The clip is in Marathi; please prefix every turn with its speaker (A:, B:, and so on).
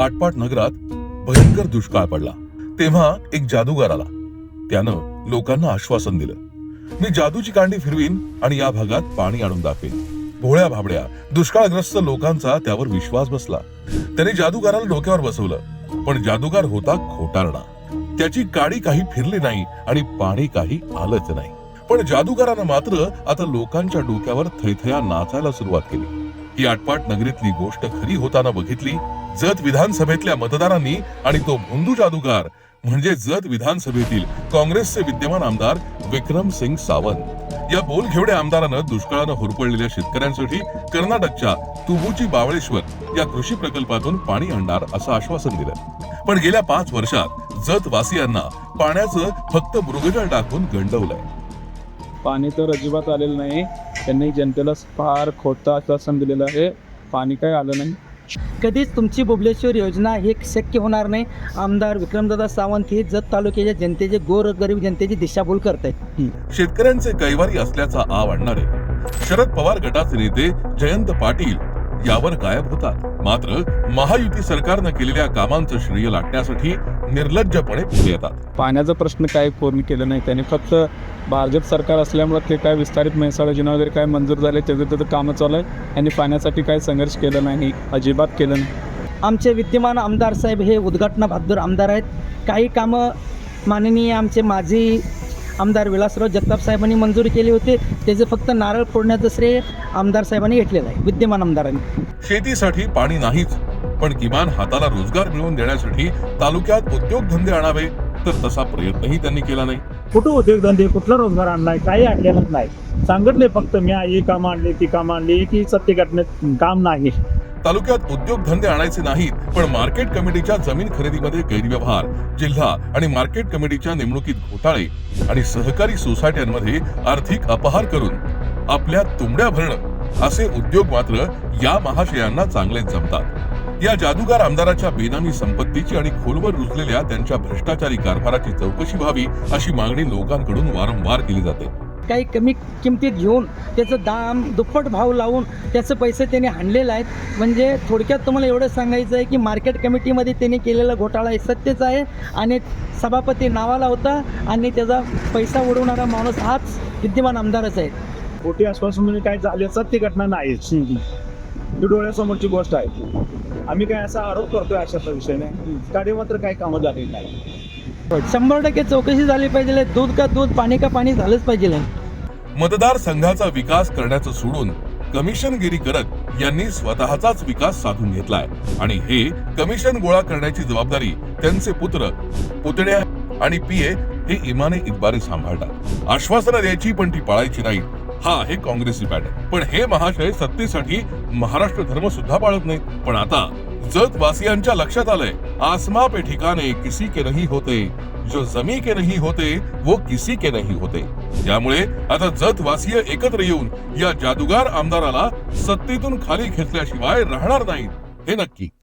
A: आटपाट नगरात भयंकर दुष्काळ पडला. तेव्हा एक जादूगार आला. त्यानं लोकांना आश्वासन दिलं. मी जादूची कांडी फिरवीन आणि या भागात पाणी आणून दाखवेन. भोळ्या भाबड्या दुष्काळग्रस्त लोकांचा त्यावर विश्वास बसला. त्याने जादूगाराला डोक्यावर बसवलं. पण जादूगार होता खोटारणा त्याची काडी काही फिरली नाही आणि पाणी काही आलंच नाही. पण जादूगारानं मात्र आता लोकांच्या डोक्यावर थैथया नाचायला सुरुवात केली. ही आटपाट नगरीतली गोष्ट खरी होताना बघितली जत विधानसभेतल्या मतदारांनी आणि तो भोंदू जादूगार म्हणजे जत विधानसभेतील काँग्रेसचे विद्यमान आमदार विक्रम सिंग सावंत. या बोलघेवड्या आमदारानं दुष्काळानं होरपळलेल्या शेतकऱ्यांसाठी कर्नाटकच्या तुबुची बावळेश्वर या कृषी प्रकल्पातून पाणी आणणार असं आश्वासन दिलं. पण गेल्या पाच वर्षात जत वासियांना पाण्याचं फक्त मृगजळ टाकून गंडवलंय.
B: पाणी तर अजिबात आलेलं नाही. त्यांनी जनतेला फार खोटा आश्वासन दिलेलं आहे. पाणी काय आलं नाही.
C: कधीच तुमची बुबलेश्वर योजना हे शक्य होणार नाही. आमदार विक्रमदादा सावंत हे जत तालुक्याच्या जनतेचे गोरगरीब जनतेची दिशाभूल करत आहेत
A: शेतकऱ्यांचे कैवारी असल्याचा आव आणणारे शरद पवार गटाचे नेते जयंत पाटील यावर गायब होतात. मात्र महायुती सरकारनं केलेल्या कामांचं श्रेय लाटण्यासाठी निर्लज्जपणे पुढे येतात.
B: पाण्याचा प्रश्न काय पूर्ण केलं नाही? त्यांनी फक्त भाजप सरकार असल्यामुळे ते काय विस्तारित म्हैसाळ योजना वगैरे काय मंजूर झाले त्याचं त्याचं कामं चालू आहे आणि पाण्यासाठी काय संघर्ष केलं नाही अजिबात केलं नाही.
C: आमचे विद्यमान आमदार साहेब हे उद्घाटना बहादूर आमदार आहेत. काही कामं माननीय आमचे माजी आमदार विलासराव जगताप साहेबांनी मंजुरी केली होती. त्याचे फक्त नारळ फोडण्याचं श्रेय आमदार साहेबांनी घेतलेलं आहे विद्यमान आमदारांनी.
A: शेतीसाठी पाणी नाहीच पण किमान हाताला रोजगार मिळवून देण्यासाठी तालुक्यात उद्योगधंदे आणावे तर तसा प्रयत्नही त्यांनी केला नाही.
D: कुठं उद्योगधंदे कुठला रोजगार आणलाय काही आणलेलंच नाही. सांगितले फक्त मी ही कामं आणली ती कामं आणली की सत्य घटनेत काम नाही.
A: तालुक्यात उद्योगधंदे आणायचे नाहीत पण मार्केट कमिटीच्या जमीन खरेदीमध्ये गैरव्यवहार जिल्हा आणि मार्केट कमिटीच्या नेमणुकीत घोटाळे आणि सहकारी सोसायट्यांमध्ये आर्थिक अपहार करून आपल्या तुंबड्या भरणं असे उद्योग मात्र या महाशयांना चांगलेच जमतात. या जादूगार आमदाराच्या बेनामी संपत्तीची आणि खोलवर रुजलेल्या त्यांच्या भ्रष्टाचारी कारभाराची चौकशी व्हावी अशी मागणी लोकांकडून वारंवार केली जाते.
C: काही कमी किमतीत घेऊन त्याचं दाम दुप्पट भाव लावून त्याचे पैसे त्यांनी आणलेले आहेत. म्हणजे थोडक्यात तुम्हाला एवढं सांगायचं आहे की मार्केट कमिटीमध्ये त्यांनी केलेला घोटाळा हे सत्यच आहे आणि सभापती नावाला होता आणि त्याचा पैसा उडवणारा माणूस हाच विद्यमान आमदारच आहे.
D: खोटी आश्वासन काय झाले सत्य घटना नाहीच. ही डोळ्यासमोरची गोष्ट आहे. आम्ही काय असा आरोप करतोय अशातला विषय नाही. गाडी मात्र काही कामं झालेली नाही.
C: शंभर टक्के चौकशी झाली पाहिजे दूध का दूध पाणी का पाणी झालंच पाहिजे.
A: मतदार संघाचा विकास करण्याचं सोडून कमिशनगिरी करत यांनी स्वतःचाच विकास साधून घेतलाय. आणि हे कमिशन गोळा करण्याची जबाबदारी त्यांचे पुत्र पुतण्या आणि पिये हे इमाने इतबारे सांभाळतात. आश्वासनं द्यायची पण ती पाळायची नाही. हा आहे काँग्रेसी पॅटर्न पण हे महाशय सत्तेसाठी महाराष्ट्र धर्म सुद्धा पाळत नाहीत. पण आता जत वासियांच्या लक्षात आलंय. आसमा पे ठिकाणे किसी के नाही होते. जो जमी के नाही होते वो किसी के नाही होते. त्यामुळे आता जत वासीय एकत्र येऊन या जादूगार आमदाराला सत्तेतून खाली घेतल्याशिवाय राहणार नाहीत. हे नक्की.